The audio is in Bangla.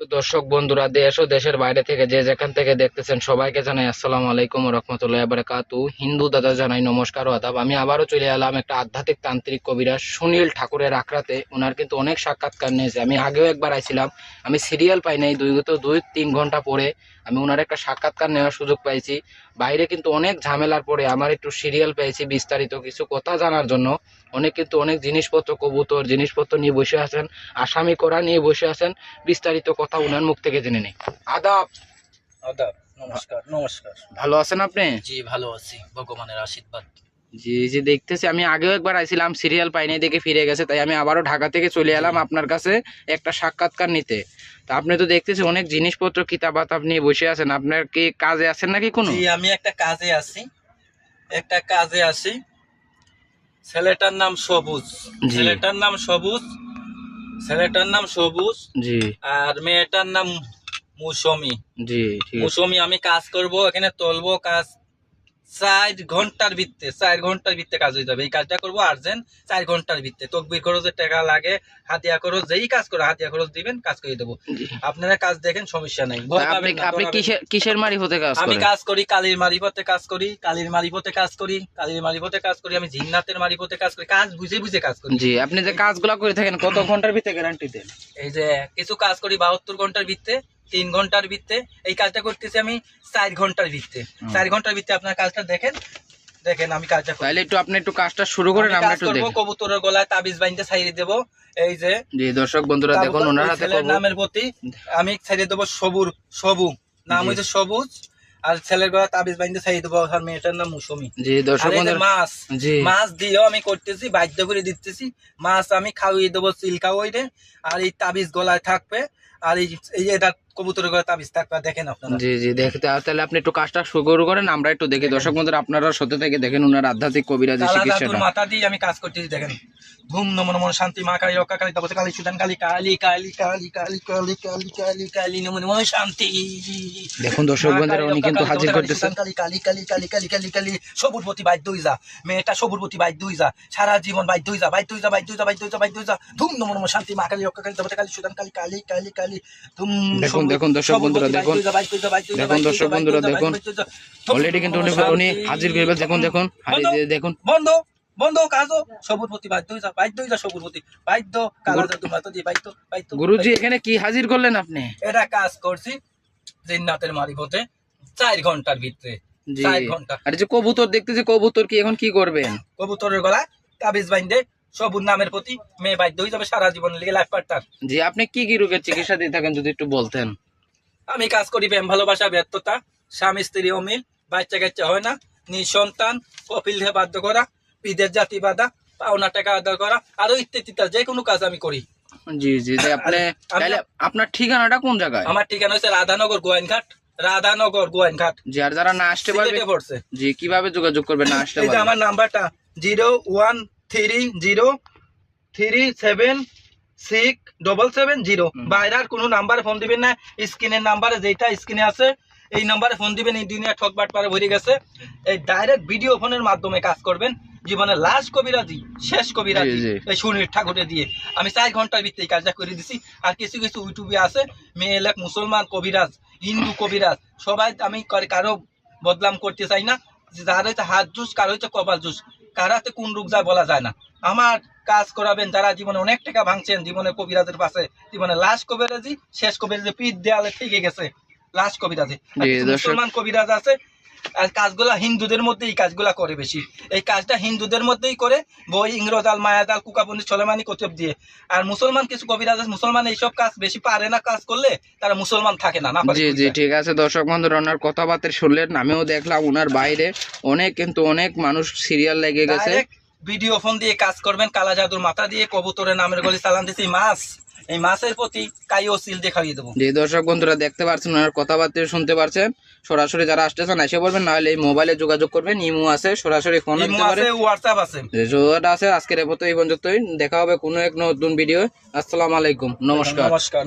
দর্শক বন্ধুরা, দেশ ও দেশের বাইরে থেকে যে যেখান থেকে দেখতেছেন সবাইকে জানাই আসসালামু আলাইকুম রহমতুল্লাহ বারাকাতু হিন্দু দাদা জানাই নমস্কার আদাব। আমি আবারও চলে এলাম একটা আধ্যাত্মিক তান্ত্রিক কবিরা সুনীল ঠাকুরের আখড়াতে। ওনার কিন্তু অনেক সাক্ষাৎকার নিয়েছে। আমি আগেও একবার আইছিলাম। আমি সিরিয়াল পাই নাই। দুই দুই তিন ঘণ্টা পরে আমি ওনার একটা সাক্ষাৎকার নেওয়ার সুযোগ পাইছি। বাইরে কিন্তু অনেক ঝামেলার পরে আমার একটু সিরিয়াল পেয়েছি বিস্তারিত কিছু কথা জানার জন্য। অনেক কিন্তু অনেক জিনিসপত্র কবুতর জিনিসপত্র নিয়ে বসে আছেন আসামি করা নিয়ে বসে আছেন। বিস্তারিত কথা উনার মুখ থেকে জেনে নেই। আদাব। আদাব নমস্কার নমস্কার। ভালো আছেন আপনি? জি ভালো আছি ভগবানের আশীর্বাদ। জি জি দেখতেছি। আমি আগেও একবার আইছিলাম সিরিয়াল পাইনি দেখে ফিরে গেছে তাই আমি আবারও ঢাকা থেকে চলে এলাম আপনার কাছে একটা সাক্ষাৎকার নিতে। তা আপনি তো দেখতেছি অনেক জিনিসপত্র কিতাবাত আপনি বসে আছেন। আপনার কি কাজে আছেন নাকি কোনো? জি আমি একটা কাজে আছি। একটা কাজে আছি। ছেলেটার নাম সবুজ। ছেলেটার নাম সবুজ। ছেলেটার নাম সবুজ। জি। আর মেয়েটার নাম মৌসুমি। জি মৌসুমি আমি কাজ করব এখানে তুলবো কাজ। চার ঘণ্টার ভিত্তে চার ঘণ্টার ভিত্তে কাজ হয়ে যাবে। এই কাজটা করব আর্জেন্ট চার ঘণ্টার ভিত্তে। তকবির খরচের টাকা লাগে হাতিয়া খরচ যেই কাজ করো হাতিয়া খরচ দিবেন কাজ করে দেবো। আপনারা কাজ দেখেন সমস্যা নাই। আপনি কিসের কিসের মারি হতে কাজ আমি কাজ করি কালীর মারিফতে কাজ করি কালীর মারিফতে কাজ করি কালীর মারিফতে কাজ করি আমি জিন্নাতের মারিফতে কাজ করি কাজ বুঝে বুঝে কাজ করি। জি আপনি যে কাজগুলো করে থাকেন কত ঘণ্টার ভিতরে গ্যারান্টি দেন? এই যে কিছু কাজ করি বাহাত্তর ঘণ্টার ভিত্তে তিন ঘণ্টার ভিত্তে এই কাজটা করতেছি আমি চার ঘণ্টার ভিত্তে। চার ঘণ্টার ভিত্তে আপনার কাজটা দেখেন দেখেন আমি কাজটা করি। তাহলে একটু আপনি একটু কাজটা শুরু করেন আমরা একটু করব দেখি। কবুতরের গলায় তাবিজ বাইন্দে ছাইড়ে দেবো এই যে জি দর্শক বন্ধুরা দেখুন ওনার হাতে নামের প্রতি আমি ছাইড়ে দেবো সবুর সবু নাম জি। হয়েছে সবুজ আর ছেলের গলা তাবিজ বাইন্দে ছাইড়ে দেবো আর মেয়েটার নাম মৌসুমি জি দর্শক বন্ধুরা মাছ জি। মাছ দিয়েও আমি করতেছি বাধ্য করে দিতেছি। মাছ আমি খাওয়িয়ে দেবো চিলকা ওইরে আর এই তাবিজ গলায় থাকবে আর এই এই এটা কবুতরের গলায় তাবিজ থাকবে দেখেন আপনারা। জি জি দেখতে তাহলে আপনি একটু কাজটা শুরু করেন আমরা একটু দেখি। দর্শক বন্ধুরা আপনারা সাথে থেকে দেখেন ওনার আধ্যাত্মিক কবিরাজি চিকিৎসা মাথা দিয়ে আমি কাজ করতেছি দেখেন। ধুম নমন নমন শান্তি মা কালী রক্ষা কালী তারপরে কালী সুদান কালী কালী কালী কালী কালী কালী কালী কালী কালী নমন নমন শান্তি দেখুন দর্শক বন্ধুরা উনি কিন্তু হাজির তারপরে কালী কালী কালী কালী কালী কালী কালী কালী সবুর প্রতি বাধ্য হয়ে যা মেয়েটা সবুর প্রতি বাধ্য হয়ে যা সারা জীবন হয়ে যা হয়ে যা হয়ে যা হয়ে যা হয়ে যা ধুম নমন নমন শান্তি মা কালী রক্ষা কালী তারপরে কালী সুদান কালী কালী কালী কালী ধুম দেখুন, দেখুন দর্শক বন্ধুরা, দেখুন। হয়ে হয়ে হয়ে দেখুন দর্শক বন্ধুরা, হয়ে দেখুন। হয়ে অলরেডি কিন্তু উনি নমো উনি। হাজির করবে দেখুন দেখুন দেখুন বন্ধ বন্ধ কাজও। সবুর প্রতি বাধ্য হয়ে যা বাধ্য হয়ে যা সবুর প্রতি বাধ্য কালা জাদু মাথা দিয়ে বাধ্য বাধ্য। গুরুজি এখানে কি হাজির করলেন আপনি? এটা কাজ করছি জিন্নাতের মারিফতে চার ঘণ্টার ভিতরে চার ঘণ্টা। আর যে কবুতর দেখতেছি কবুতর কি এখন কি করবেন? কবুতরের গলায় তাবিজ বাইন্দে সবুর নামের প্রতি মেয়ে বাধ্য হয়ে যাবে সারা জীবন লেগে লাইফ পার্টনার জি আপনি কি কি রোগের চিকিৎসা দিয়ে থাকেন যদি একটু বলতেন? আমি কাজ করি প্রেম ভালোবাসা ব্যর্থতা। স্বামী স্ত্রী অমিল বাচ্চা কাচ্চা হয় না। নিঃসন্তান কপিল বাধ্য করা। বিদেশ জাতি বাধা পাওনা টাকা আদায় করা আরও ইত্যাদি যে কোনো কাজ আমি করি। জি জি আপনি তাহলে আপনার ঠিকানাটা কোন জায়গায়? আমার ঠিকানা হচ্ছে রাধানগর গোয়াইনঘাট রাধানগর গোয়াইনঘাট। জি আর যারা না আসতে পারবে পড়ছে। জি কীভাবে যোগাযোগ করবে না আসতে পারবে? আমার নাম্বারটা zero one three zero three seven six double seven zero. হুম। বাইরের কোনো নাম্বারে ফোন দিবেন না স্ক্রিনের নাম্বারে যেটা স্ক্রিনে আছে এই নাম্বারে ফোন দিবেন এই দুনিয়া ঠকবাট পারে ভরে গেছে। এই ডাইরেক্ট ভিডিও ফোনের মাধ্যমে কাজ করবেন। জীবনের লাস্ট কবিরাজি শেষ কবিরাজি। এই সুনীল ঠাকুরে দিয়ে। আমি চার ঘণ্টার ভিতরে কাজটা করে দিছি। আর কিছু কিছু ইউটিউবে আছে মেয়ে এলাক মুসলমান কবিরাজ হিন্দু কবিরাজ সবাই আমি কারও বদলাম করতে চাই না। যার হচ্ছে হাত জুস কার হচ্ছে কপাল জুস কারাতে কোন রোগ যায় বলা যায় না। আমার কাজ করাবেন যারা জীবনে অনেক টাকা ভাঙছেন জীবনে কবিরাজের পাশে জীবনে লাস্ট কবিরাজি শেষ কবিরাজি পিঠ দেয়ালে থেকে গেছে লাস্ট কবিরাজি। মুসলমান কবিরাজ আছে কাজগুলা হিন্দুদের মধ্যে এই কাজগুলা করে বেশি। এই কাজটা হিন্দুদের মধ্যেই করে বই ইংরজাল মায়াজাল কুকাবন্দি সলেমানি কতব দিয়ে। আর মুসলমান কিছু কবিরাজ মুসলমান এইসব কাজ বেশি পারে না কাজ করলে তারা মুসলমান থাকে না না জি জি ঠিক আছে দর্শক বন্ধুরা ওনার কথাবার্তা শুনলেন আমিও দেখলাম ওনার বাইরে। অনেক কিন্তু অনেক মানুষ সিরিয়াল লেগে গেছে। ভিডিও ফোন দিয়ে কাজ করবেন কালা জাদুর মাথা দিয়ে কবুতরের নামের গলি চালান দিছি মাছ। এই মাছের প্রতি কাইও সিল দেখাইয়ে দেবো। যে দর্শক বন্ধুরা দেখতে পাচ্ছেন ওনার কথাবার্তা শুনতে পারছেন। সরাসরি যারা আসতেছেন এসে বলবেন নাহলে এই মোবাইলে যোগাযোগ করবেন ইমো আছে সরাসরি ফোন দিতে পারে আছে হোয়াটসঅ্যাপ আছে। যে যোগাটা আছে আজকের এ পর্যন্ত এই পর্যন্তই। দেখা হবে কোনো এক নতুন ভিডিও আসসালামু আলাইকুম নমস্কার নমস্কার।